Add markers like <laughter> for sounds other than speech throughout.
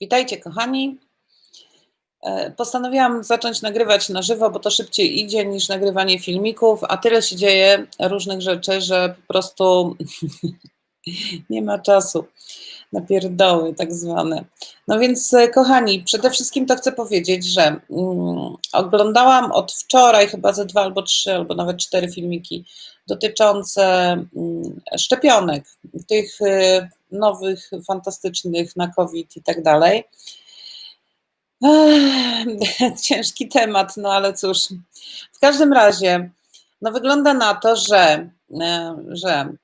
Witajcie, kochani. E, Postanowiłam zacząć nagrywać na żywo, bo to szybciej idzie niż nagrywanie filmików, a tyle się dzieje różnych rzeczy, że po prostu <laughs> nie ma czasu na pierdoły tak zwane. No więc, e, kochani, przede wszystkim to chcę powiedzieć, że mm, oglądałam od wczoraj chyba ze dwa albo trzy, albo nawet cztery filmiki dotyczące mm, szczepionek, tych e, nowych, fantastycznych na COVID i tak dalej. <laughs> Ciężki temat, no ale cóż. W każdym razie, no wygląda na to, że, e, że mm,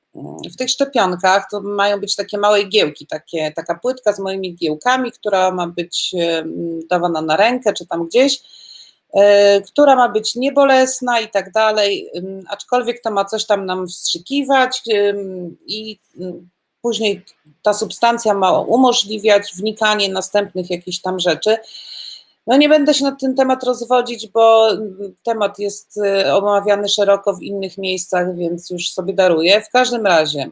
w tych szczepionkach to mają być takie małe igiełki, takie, taka płytka z moimi igiełkami, która ma być e, dawana na rękę czy tam gdzieś, która ma być niebolesna i tak dalej, aczkolwiek to ma coś tam nam wstrzykiwać i ym, później ta substancja ma umożliwiać wnikanie następnych jakichś tam rzeczy. No nie będę się na ten temat rozwodzić, bo temat jest y, omawiany szeroko w innych miejscach, więc już sobie daruję. W każdym razie,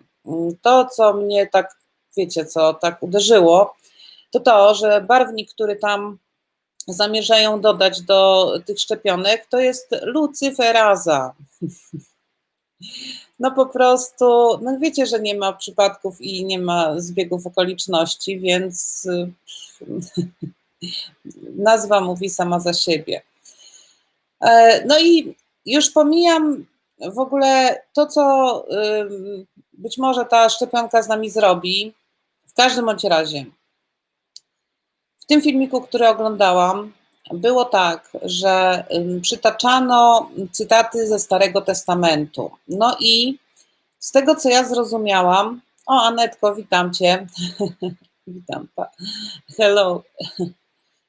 to co mnie tak, wiecie co, tak uderzyło, to to, że barwnik, który tam zamierzają dodać do tych szczepionek, to jest lucyferaza. No po prostu, no wiecie, że nie ma przypadków i nie ma zbiegów okoliczności, więc y, <laughs> nazwa mówi sama za siebie. E, No i już pomijam w ogóle to, co być może ta szczepionka z nami zrobi. W każdym bądź razie, tym filmiku, który oglądałam, było tak, że przytaczano cytaty ze Starego Testamentu. No i z tego, co ja zrozumiałam, o Anetko, witam Cię. <laughs> witam. Pa. Hello.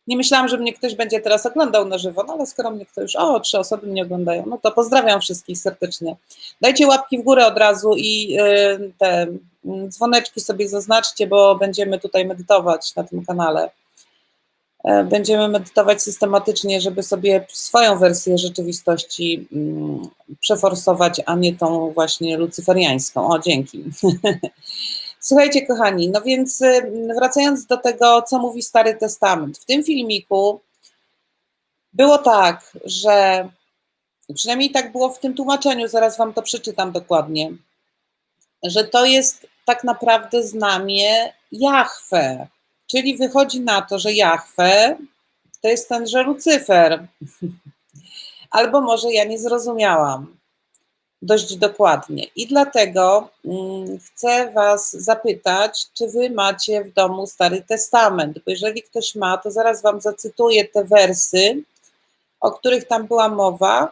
Nie myślałam, że mnie ktoś będzie teraz oglądał na żywo, no ale skoro mnie ktoś o, trzy osoby mnie oglądają, no to pozdrawiam wszystkich serdecznie. Dajcie łapki w górę od razu i y, te y, dzwoneczki sobie zaznaczcie, bo będziemy tutaj medytować na tym kanale. E, Będziemy medytować systematycznie, żeby sobie swoją wersję rzeczywistości mm, przeforsować, a nie tą właśnie lucyferiańską. O, dzięki. <laughs> Słuchajcie, kochani, no więc y, wracając do tego, co mówi Stary Testament. W tym filmiku było tak, że przynajmniej tak było w tym tłumaczeniu, zaraz Wam to przeczytam dokładnie, że to jest tak naprawdę znamie Jahwe. Czyli wychodzi na to, że Jahwe to jest tenże Lucyfer. Albo może ja nie zrozumiałam dość dokładnie. I dlatego mm, chcę Was zapytać, czy Wy macie w domu Stary Testament, bo jeżeli ktoś ma, to zaraz Wam zacytuję te wersy, o których tam była mowa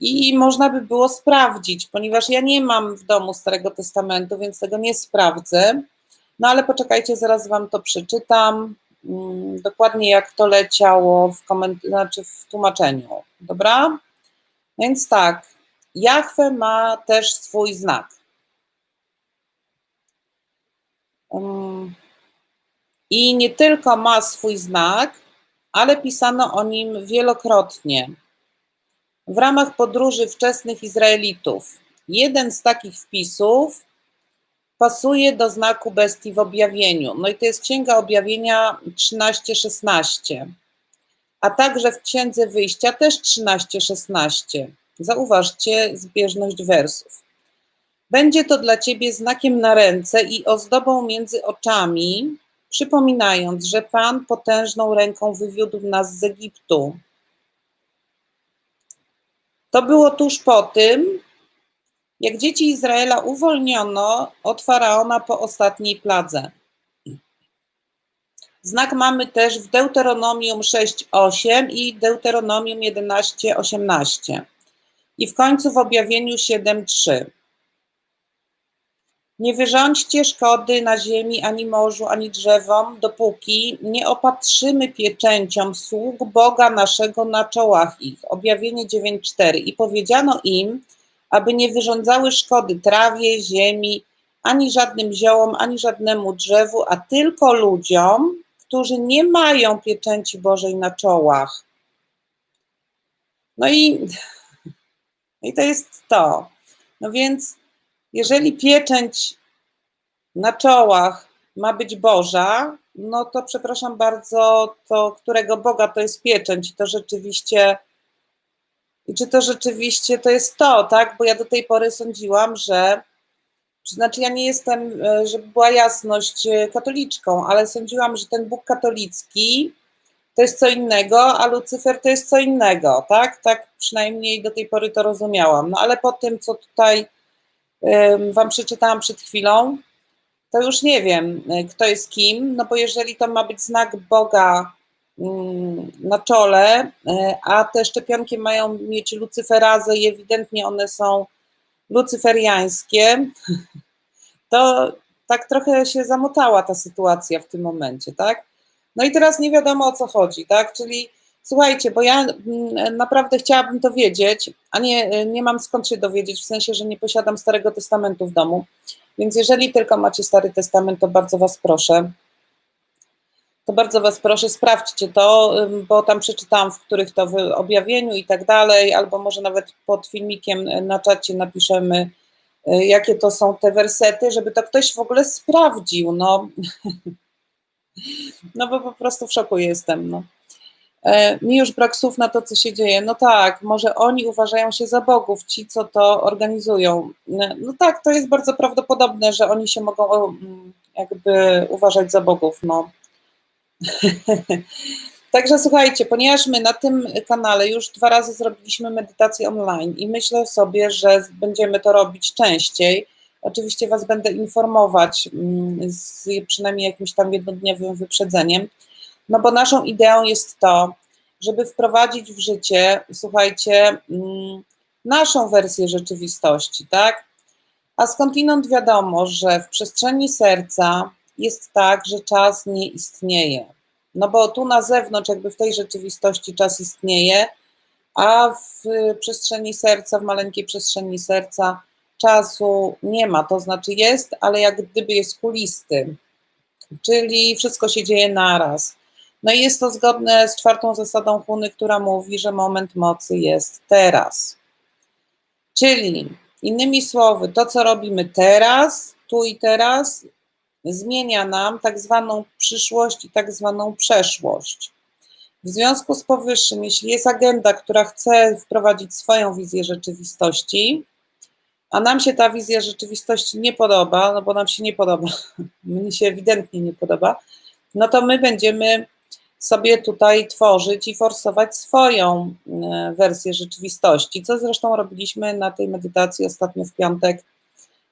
i można by było sprawdzić, ponieważ ja nie mam w domu Starego Testamentu, więc tego nie sprawdzę. No ale poczekajcie, zaraz Wam to przeczytam. mm, Dokładnie jak to leciało w, koment- znaczy w tłumaczeniu. Dobra? Więc tak, Jahwe ma też swój znak. Um, I nie tylko ma swój znak, ale pisano o nim wielokrotnie. W ramach podróży wczesnych Izraelitów. Jeden z takich wpisów pasuje do znaku bestii w objawieniu. No i to jest Księga Objawienia 13-16, a także w Księdze Wyjścia też 13-16. Zauważcie zbieżność wersów. Będzie to dla ciebie znakiem na ręce i ozdobą między oczami, przypominając, że Pan potężną ręką wywiódł nas z Egiptu. To było tuż po tym, jak dzieci Izraela uwolniono od faraona po ostatniej pladze. Znak mamy też w Deuteronomium 6:8 i Deuteronomium 11:18. I w końcu w objawieniu 7:3. Nie wyrządźcie szkody na ziemi, ani morzu, ani drzewom, dopóki nie opatrzymy pieczęcią sług Boga naszego na czołach ich. Objawienie 9:4. I powiedziano im, aby nie wyrządzały szkody trawie, ziemi, ani żadnym ziołom, ani żadnemu drzewu, a tylko ludziom, którzy nie mają pieczęci Bożej na czołach. No i, i to jest to. No więc, jeżeli pieczęć na czołach ma być Boża, no to przepraszam bardzo, to którego Boga to jest pieczęć to rzeczywiście i czy to rzeczywiście to jest to, tak? Bo ja do tej pory sądziłam, że znaczy ja nie jestem, e, żeby była jasność, e, katoliczką, ale sądziłam, że ten Bóg katolicki to jest co innego, a Lucyfer to jest co innego, tak? Tak przynajmniej do tej pory to rozumiałam. No ale po tym, co tutaj Wam przeczytałam przed chwilą, to już nie wiem, e, kto jest kim, no bo jeżeli to ma być znak Boga na czole, a te szczepionki mają mieć lucyferazę i ewidentnie one są lucyferiańskie, <laughs> to tak trochę się zamotała ta sytuacja w tym momencie, tak? No i teraz nie wiadomo o co chodzi, tak? Czyli słuchajcie, bo ja mm, naprawdę chciałabym to wiedzieć, a nie, nie mam skąd się dowiedzieć, w sensie, że nie posiadam Starego Testamentu w domu. Więc jeżeli tylko macie Stary Testament, to bardzo Was proszę, to bardzo Was proszę, sprawdźcie to, bo tam przeczytałam, w których to w objawieniu i tak dalej, albo może nawet pod filmikiem na czacie napiszemy, y, jakie to są te wersety, żeby to ktoś w ogóle sprawdził. No, <laughs> no bo po prostu w szoku jestem. No. E, mi już brak słów na to, co się dzieje. No tak, może oni uważają się za bogów, ci, co to organizują. No tak, to jest bardzo prawdopodobne, że oni się mogą mm, jakby uważać za bogów. No. <laughs> Także słuchajcie, ponieważ my na tym kanale już dwa razy zrobiliśmy medytację online i myślę sobie, że będziemy to robić częściej. Oczywiście Was będę informować mm, z przynajmniej jakimś tam jednodniowym wyprzedzeniem, no bo naszą ideą jest to, żeby wprowadzić w życie, słuchajcie, mm, naszą wersję rzeczywistości, tak? A skądinąd wiadomo, że w przestrzeni serca jest tak, że czas nie istnieje. No bo tu na zewnątrz, jakby w tej rzeczywistości czas istnieje, a w przestrzeni serca, w maleńkiej przestrzeni serca czasu nie ma. To znaczy jest, ale jak gdyby jest kulisty, czyli wszystko się dzieje naraz. No i jest to zgodne z czwartą zasadą Huny, która mówi, że moment mocy jest teraz. Czyli innymi słowy, to co robimy teraz, tu i teraz, zmienia nam tak zwaną przyszłość i tak zwaną przeszłość. W związku z powyższym, jeśli jest agenda, która chce wprowadzić swoją wizję rzeczywistości, a nam się ta wizja rzeczywistości nie podoba, no bo nam się nie podoba, <laughs> mnie się ewidentnie nie podoba, no to my będziemy sobie tutaj tworzyć i forsować swoją e, wersję rzeczywistości, co zresztą robiliśmy na tej medytacji ostatnio w piątek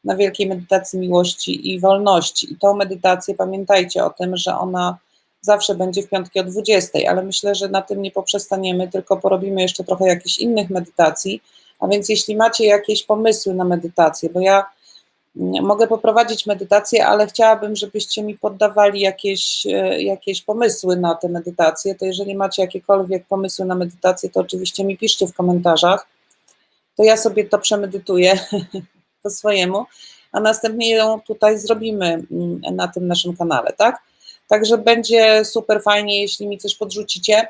na wielkiej medytacji miłości i wolności. I tą medytację pamiętajcie o tym, że ona zawsze będzie w piątki o 20, ale myślę, że na tym nie poprzestaniemy, tylko porobimy jeszcze trochę jakichś innych medytacji. A więc jeśli macie jakieś pomysły na medytację, bo ja mm, mogę poprowadzić medytację, ale chciałabym, żebyście mi poddawali jakieś, e, jakieś pomysły na te medytacje, to jeżeli macie jakiekolwiek pomysły na medytację, to oczywiście mi piszcie w komentarzach, to ja sobie to przemedytuję <laughs> po swojemu, a następnie ją tutaj zrobimy mm, na tym naszym kanale, tak? Także będzie super fajnie, jeśli mi coś podrzucicie,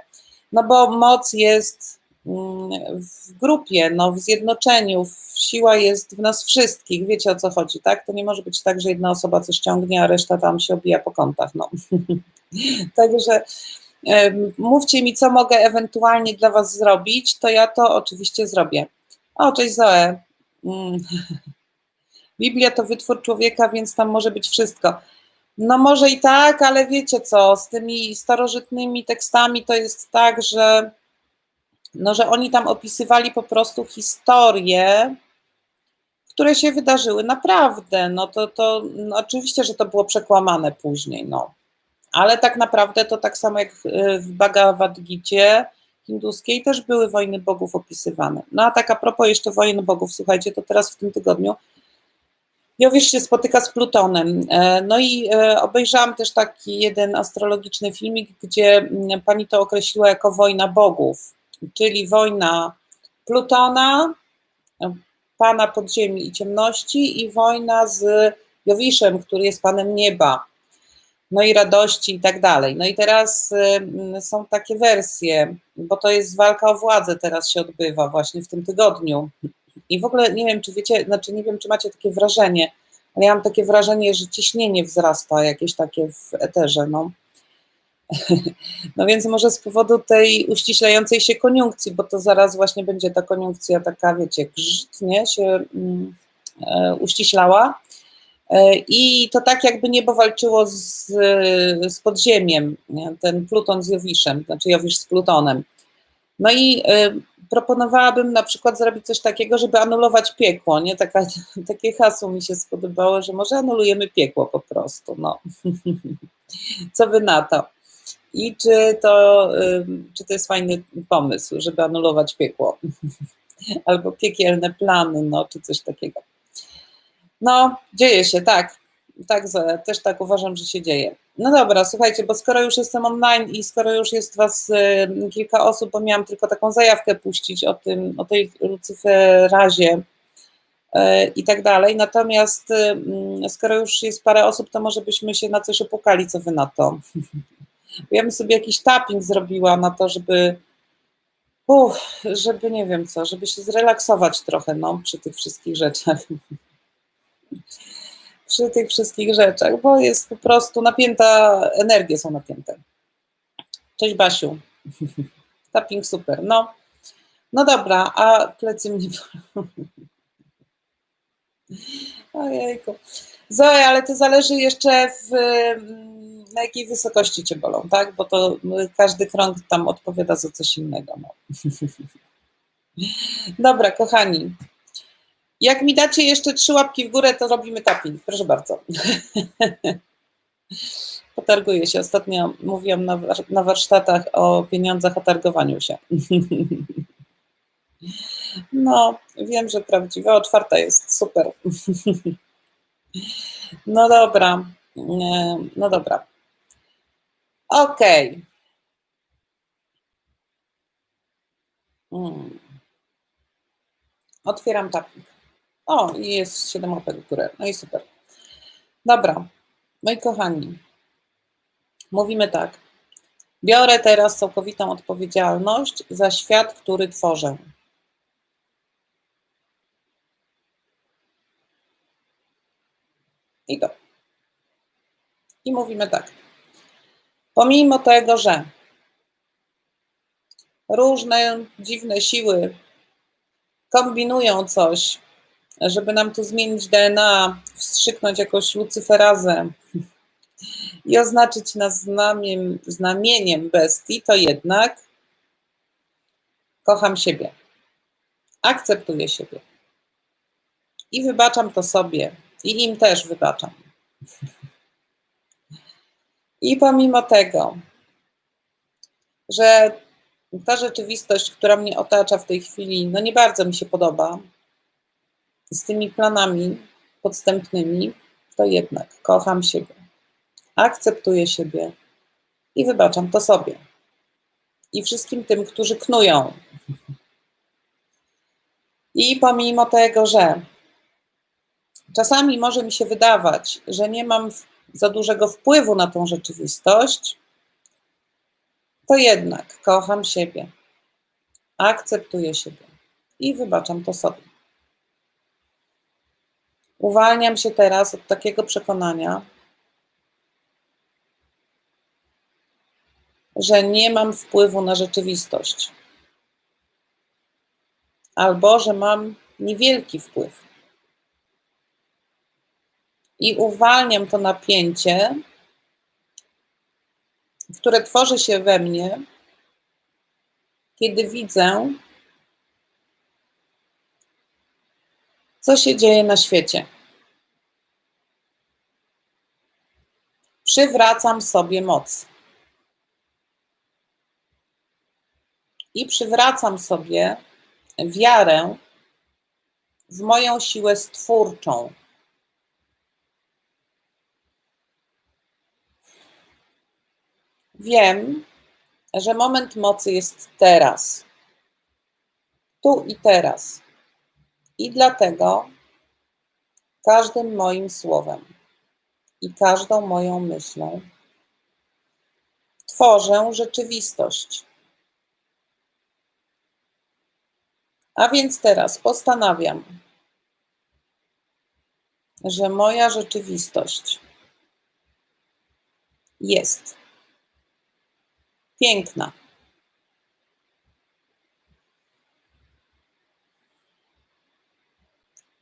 no bo moc jest mm, w grupie, no w zjednoczeniu, siła jest w nas wszystkich, wiecie o co chodzi, tak? To nie może być tak, że jedna osoba coś ciągnie, a reszta tam się obija po kątach, no. <laughs> Także mówcie mi, co mogę ewentualnie dla Was zrobić, to ja to oczywiście zrobię. O, cześć Zoe. <laughs> Biblia to wytwór człowieka, więc tam może być wszystko. No może i tak, ale wiecie co, z tymi starożytnymi tekstami to jest tak, że, no, że oni tam opisywali po prostu historie, które się wydarzyły naprawdę. No to, to no oczywiście, że to było przekłamane później, no. Ale tak naprawdę to tak samo jak w Bhagavad Gita hinduskiej też były wojny bogów opisywane. No a tak a propos jeszcze wojen bogów, słuchajcie, to teraz w tym tygodniu Jowisz się spotyka z Plutonem. E, no i e, obejrzałam też taki jeden astrologiczny filmik, gdzie mm, pani to określiła jako wojna bogów, czyli wojna Plutona, e, pana podziemi i ciemności i wojna z Jowiszem, który jest panem nieba, no i radości i tak dalej. No i teraz są takie wersje, bo to jest walka o władzę, teraz się odbywa właśnie w tym tygodniu. I w ogóle nie wiem, czy wiecie, znaczy nie wiem, czy macie takie wrażenie, ale ja mam takie wrażenie, że ciśnienie wzrasta jakieś takie w eterze, no. <laughs> No więc może z powodu tej uściślającej się koniunkcji, bo to zaraz właśnie będzie ta koniunkcja taka, wiecie, grzyt, nie, się mm, e, uściślała. E, I to tak jakby niebo walczyło z, z podziemiem, nie? ten Pluton z Jowiszem, znaczy Jowisz z Plutonem. No i y, proponowałabym na przykład zrobić coś takiego, żeby anulować piekło, nie? Taka, <laughs> takie hasło mi się spodobało, że może anulujemy piekło po prostu, no. <laughs> Co wy na to? I czy to, czy to jest fajny pomysł, żeby anulować piekło? <laughs> Albo piekielne plany, no, czy coś takiego. No, dzieje się, tak. Tak, też tak uważam, że się dzieje. No dobra, słuchajcie, bo skoro już jestem online i skoro już jest Was y, kilka osób, bo miałam tylko taką zajawkę puścić o tym, o tej Lucyferazie y, i tak dalej. Natomiast y, mm, skoro już jest parę osób, to może byśmy się na coś opukali, co Wy na to. <laughs> Ja bym sobie jakiś tapping zrobiła na to, żeby uff, żeby nie wiem co, żeby się zrelaksować trochę no, przy tych wszystkich rzeczach <laughs> przy tych wszystkich rzeczach, bo jest po prostu napięta, energie są napięte. Cześć Basiu. <laughs> Tapping super. No, no dobra, a plecy mnie. <laughs> Ojejku. Zoe, ale to zależy jeszcze w, na jakiej wysokości cię bolą, tak? Bo to każdy krąg tam odpowiada za coś innego. No. <laughs> Dobra, kochani. Jak mi dacie jeszcze trzy łapki w górę, to robimy tapping. Proszę bardzo. <laughs> Potarguję się. Ostatnio mówiłam na, na warsztatach o pieniądzach, o targowaniu się. <laughs> No, wiem, że prawdziwa. Otwarta jest. Super. <laughs> No dobra. No dobra. Okej. Okay. Hmm. Otwieram tapping. O, jest 7 łapek w górę. No i super. Dobra, moi kochani, mówimy tak. Biorę teraz całkowitą odpowiedzialność za świat, który tworzę. I to. I mówimy tak. Pomimo tego, że różne dziwne siły kombinują coś, żeby nam tu zmienić DNA, wstrzyknąć jakąś lucyferazę i oznaczyć nas znamieniem bestii, to jednak kocham siebie, akceptuję siebie. I wybaczam to sobie. I im też wybaczam. I pomimo tego, że ta rzeczywistość, która mnie otacza w tej chwili, no nie bardzo mi się podoba, z tymi planami podstępnymi, to jednak kocham siebie, akceptuję siebie i wybaczam to sobie. I wszystkim tym, którzy knują. I pomimo tego, że czasami może mi się wydawać, że nie mam za dużego wpływu na tą rzeczywistość, to jednak kocham siebie, akceptuję siebie i wybaczam to sobie. Uwalniam się teraz od takiego przekonania, że nie mam wpływu na rzeczywistość, albo że mam niewielki wpływ. I uwalniam to napięcie, które tworzy się we mnie, kiedy widzę, co się dzieje na świecie. Przywracam sobie moc. I przywracam sobie wiarę w moją siłę stwórczą. Wiem, że moment mocy jest teraz. Tu i teraz. I dlatego każdym moim słowem i każdą moją myślą tworzę rzeczywistość. A więc teraz postanawiam że moja rzeczywistość jest piękna.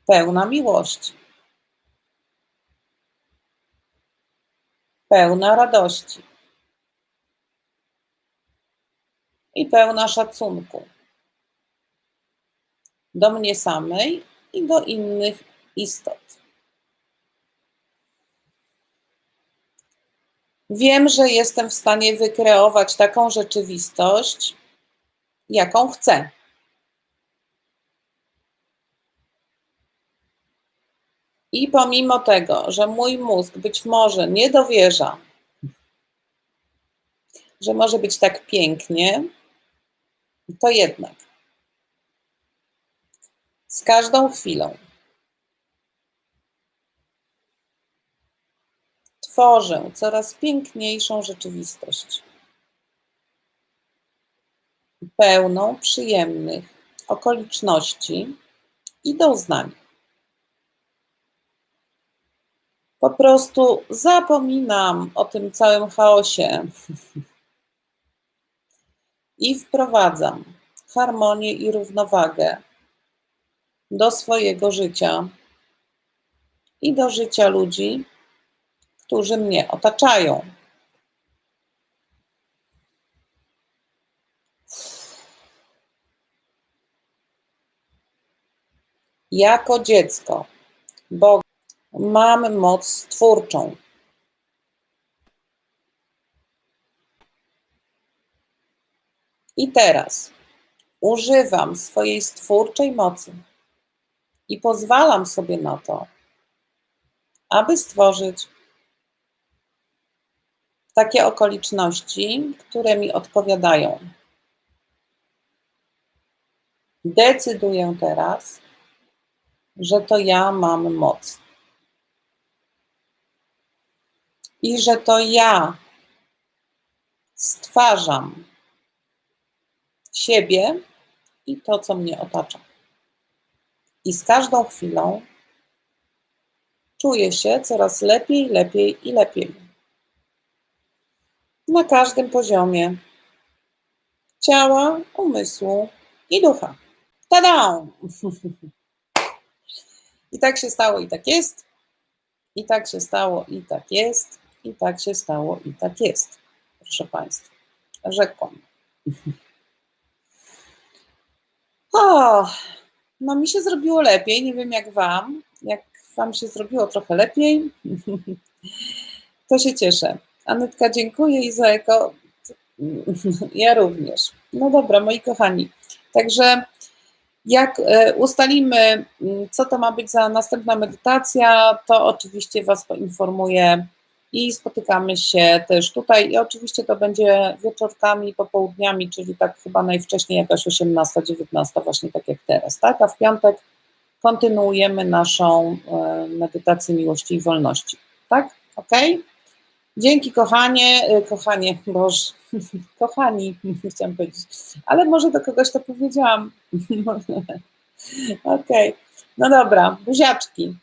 Pełna miłości. Pełna radości. I pełna szacunku do mnie samej i do innych istot. Wiem, że jestem w stanie wykreować taką rzeczywistość, jaką chcę. I pomimo tego, że mój mózg być może nie dowierza, że może być tak pięknie, to jednak z każdą chwilą tworzę coraz piękniejszą rzeczywistość, pełną przyjemnych okoliczności i doznań. Po prostu zapominam o tym całym chaosie i wprowadzam harmonię i równowagę do swojego życia i do życia ludzi, którzy mnie otaczają. Jako dziecko Boga mam moc stwórczą. I teraz używam swojej stwórczej mocy i pozwalam sobie na to, aby stworzyć takie okoliczności, które mi odpowiadają. Decyduję teraz, że to ja mam moc. I że to ja stwarzam siebie i to, co mnie otacza. I z każdą chwilą czuję się coraz lepiej, lepiej i lepiej. Na każdym poziomie ciała, umysłu i ducha. Tada! <laughs> I tak się stało, i tak jest. I tak się stało, i tak jest. I tak się stało, i tak jest. Proszę Państwa, rzekłam. O, no mi się zrobiło lepiej, nie wiem jak Wam. Jak Wam się zrobiło trochę lepiej, <laughs> to się cieszę. Anetka, dziękuję i za eko. Ja również. No dobra, moi kochani. Także jak e, ustalimy, mm, co to ma być za następna medytacja, to oczywiście Was poinformuję i spotykamy się też tutaj. I oczywiście to będzie wieczorkami, popołudniami, czyli tak chyba najwcześniej jakaś 18, 19, właśnie tak jak teraz, tak? A w piątek kontynuujemy naszą e, medytację miłości i wolności, tak? Ok? Dzięki kochanie, e, kochanie, boż, <laughs> kochani, <laughs> chciałam powiedzieć, ale może do kogoś to powiedziałam. <laughs> ok, no dobra, buziaczki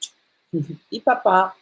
i papa. Pa.